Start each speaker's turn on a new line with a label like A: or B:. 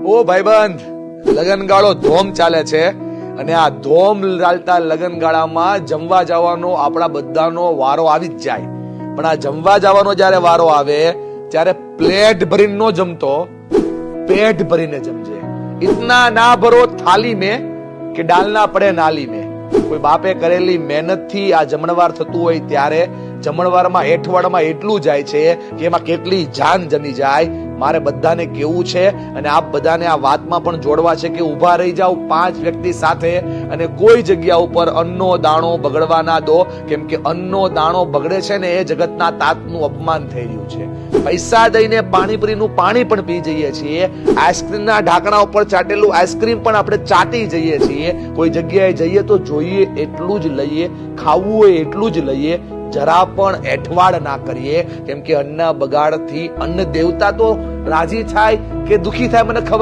A: ઓ ભાઈબંધ, લગનગાળો ધોમ ચાલે છે અને આ ધોમ ચાલતા લગનગાળામાં જમવા જવાનો આપણા બધાનો વારો આવી જ જાય. પણ આ જમવા જવાનો જ્યારે વારો આવે, ત્યારે પ્લેટ ભરીને નો જમતો, પેટ ભરીને જમજે. ઇતના ના ભરો થાલી મેં કે ડાલના પડે નાલી મેં. કોઈ બાપે કરેલી મહેનતથી આ જમણવાર થતું હોય ત્યારે જમણવારમાં, હેઠવાડમાં એટલું જાય છે કે એમાં કેટલી જાન જમી જાય. મારે બધાને કેવું છે અને આપ બધાને આ વાતમાં પણ જોડવા છે કે ઊભા રહી જાઓ પાંચ વ્યક્તિ સાથે અને કોઈ જગ્યા ઉપર અન્નો દાણો બગડવા ના દો. કેમ કે અન્નો દાણો બગડે છે ને એ જગતના તાતનું અપમાન થઈ રહ્યું છે. પૈસા દઈને પાણીપુરીનું પાણી પણ પી જઈએ છીએ. આઈસ્ક્રીમના ઢાંકણા ઉપર ચાટેલું આઈસ્ક્રીમ પણ આપણે ચાટી જઈએ છીએ. કોઈ જગ્યાએ જઈએ તો જોઈએ એટલું જ લઈએ, ખાવું હોય એટલું જ લઈએ. જરા પણ એઠવાડ ના કરીએ. કેમ કે અન્ન બગાડથી અન્ન દેવતા તો રાજી થાય કે દુખી થાય મને ખબર